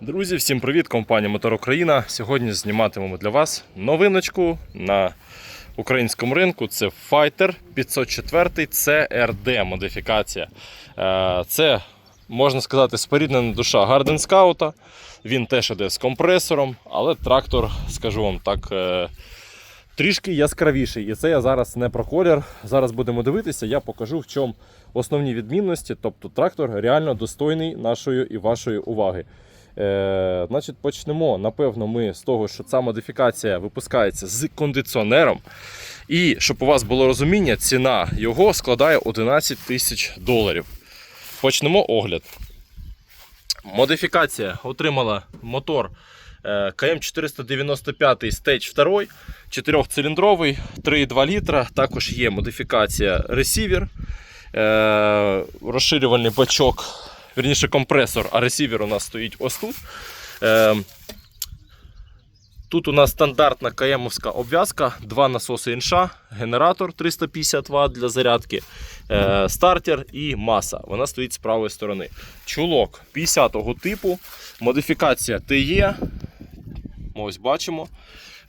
Друзі, всім привіт! Компанія Мотор Україна. Сьогодні зніматимемо для вас новиночку на українському ринку. Це Fighter 504 CRD модифікація. Е, Це, можна сказати, споріднена душа Garden Scout. Він теж іде з компресором, але трактор, скажу вам так, е, трішки яскравіший. І це я зараз не про колір. Зараз будемо дивитися, я покажу в чому основні відмінності. Тобто трактор реально достойний нашої і вашої уваги. Е, значить, почнемо. Напевно, ми з того, що ця модифікація випускається з кондиціонером. І щоб у вас було розуміння, ціна його складає 11 тисяч доларів. Почнемо огляд. Модифікація отримала мотор е, КМ 495 Stage 2, 4-циліндровий, 3,2 літра. Також є модифікація ресівер, е, розширювальний бачок, вірніше компресор, а ресівер у нас стоїть ось тут. Е, Тут у нас стандартна КМовська обв'язка, два насоси інша, генератор 350 Вт для зарядки, е, стартер і маса. Вона стоїть з правої сторони. Чулок 50-го типу, модифікація ТЕ. Ось бачимо.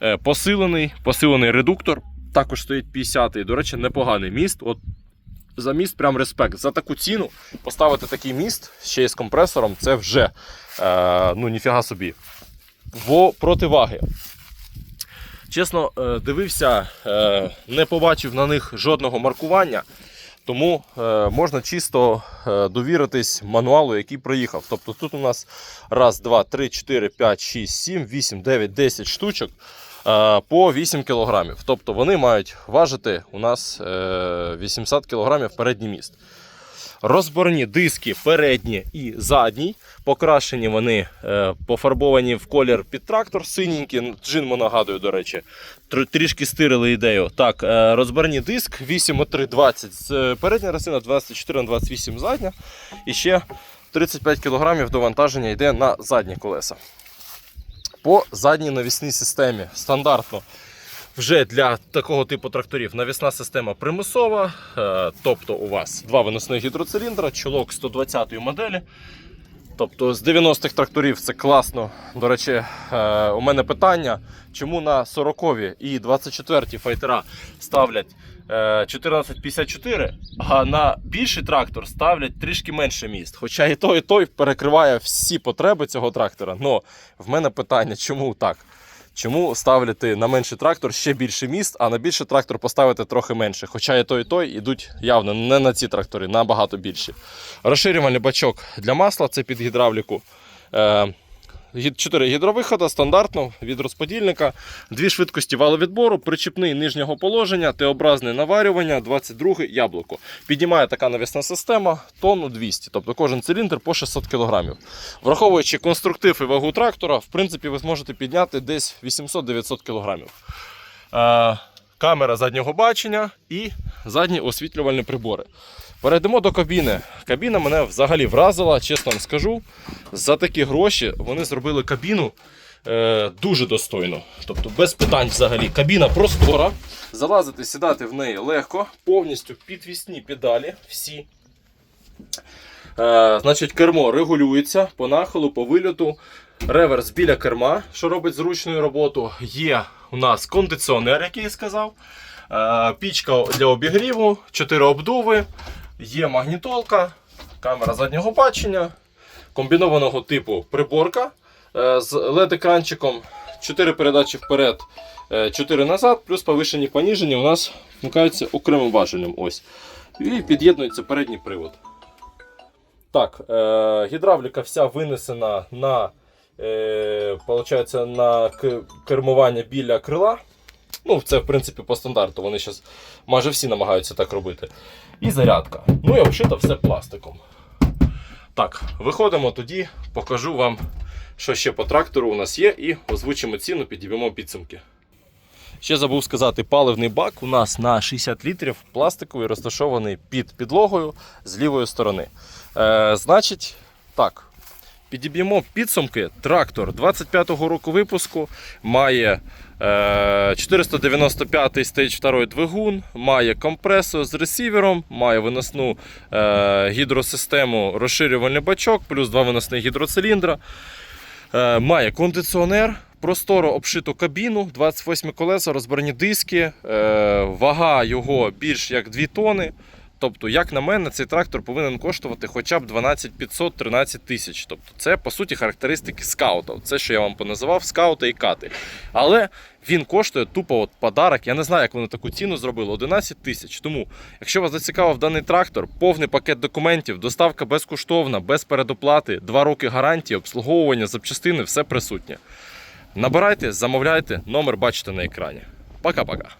Е, посилений, посилений редуктор. Також стоїть 50-й. До речі, непоганий міст. От за міст прям респект. За таку ціну поставити такий міст ще й з компресором це вже е, ну, ніфіга собі. В противаги. Чесно, е, дивився, е, не побачив на них жодного маркування, тому е, можна чисто довіритись мануалу, який проїхав. Тобто тут у нас раз, два, три, чотири, п'ять, шість, сім, вісім, дев'ять, десять штучок по 8 кг. Тобто вони мають важити у нас е, 800 кг передній міст. Розборні диски передні і задній. Покрашені вони е, пофарбовані в колір під трактор синенькі. Джинмо нагадую, до речі. Тр- Трішки стирили ідею. Так, е, розборні диск 8,320 з е, передня резина, 24 на 28 задня. І ще 35 кг довантаження йде на задні колеса. По задній навісній системі стандартно вже для такого типу тракторів навісна система примусова, е, тобто у вас два виносних гідроциліндра, чолок 120 моделі. Тобто з 90-х тракторів це класно. До речі, е, у мене питання, чому на 40-ві і 24-ті файтера ставлять 1454, а на більший трактор ставлять трішки менше міст. Хоча і той, і той перекриває всі потреби цього трактора. Но в мене питання, чому так? Чому ставити на менший трактор ще більше міст, а на більший трактор поставити трохи менше? Хоча і той, і той йдуть явно не на ці трактори, набагато більші. Розширювальний бачок для масла це під гідравліку. Е, гі- гідровихода стандартно від розподільника, дві швидкості валовідбору, причіпний нижнього положення, Т-образне наварювання, 22 яблуко. Піднімає така навісна система тонну 200, тобто кожен циліндр по 600 кг. Враховуючи конструктив і вагу трактора, в принципі, ви зможете підняти десь 800-900 кг. Е, камера заднього бачення і задні освітлювальні прибори. Перейдемо до кабіни. Кабіна мене взагалі вразила, чесно вам скажу. За такі гроші вони зробили кабіну е, дуже достойно. Тобто без питань взагалі. Кабіна простора. Залазити, сідати в неї легко, повністю підвісні педалі всі. Е, значить, кермо регулюється по нахилу, по вильоту. Реверс біля керма, що робить зручну роботу. Є у нас кондиціонер, який я сказав. Е, пічка для обігріву, 4 обдуви, є магнітолка, камера заднього бачення, комбінованого типу приборка е, з LED-екранчиком, 4 передачі вперед, 4 назад, плюс повишені поніжені у нас вмикаються окремим важелем. Ось. І під'єднується передній привод. Так, е, гідравліка вся винесена на, е, на кермування біля крила. Ну, це в принципі по стандарту. Вони зараз майже всі намагаються так робити. І зарядка. Ну і обшито все пластиком. Так, виходимо тоді, покажу вам, що ще по трактору у нас є, і озвучимо ціну, підіб'ємо підсумки. Ще забув сказати, паливний бак у нас на 60 літрів пластиковий, розташований під підлогою з лівої сторони. Е, значить, так, підіб'ємо підсумки. Трактор 25-го року випуску має е, 495 Stage 2 двигун, має компресор з ресівером, має виносну е, гідросистему, розширювальний бачок, плюс два виносних гідроциліндра. Е, має кондиціонер, просторо обшиту кабіну, 28 колеса, розбрані диски, е, вага його більш як 2 тони. Тобто, як на мене, цей трактор повинен коштувати хоча б 12 500 13 тисяч. Тобто, це по суті характеристики скаута. Це, що я вам поназивав, скаута і кати. Але він коштує тупо от подарок. Я не знаю, як вони таку ціну зробили 11 тисяч. Тому, якщо вас зацікавив даний трактор, повний пакет документів, доставка безкоштовна, без передоплати, 2 роки гарантії, обслуговування, запчастини, все присутнє. Набирайте, замовляйте, номер бачите на екрані. Пока-пока.